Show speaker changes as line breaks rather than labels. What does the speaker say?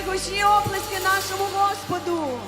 ще і гучні оплески нашому Господу.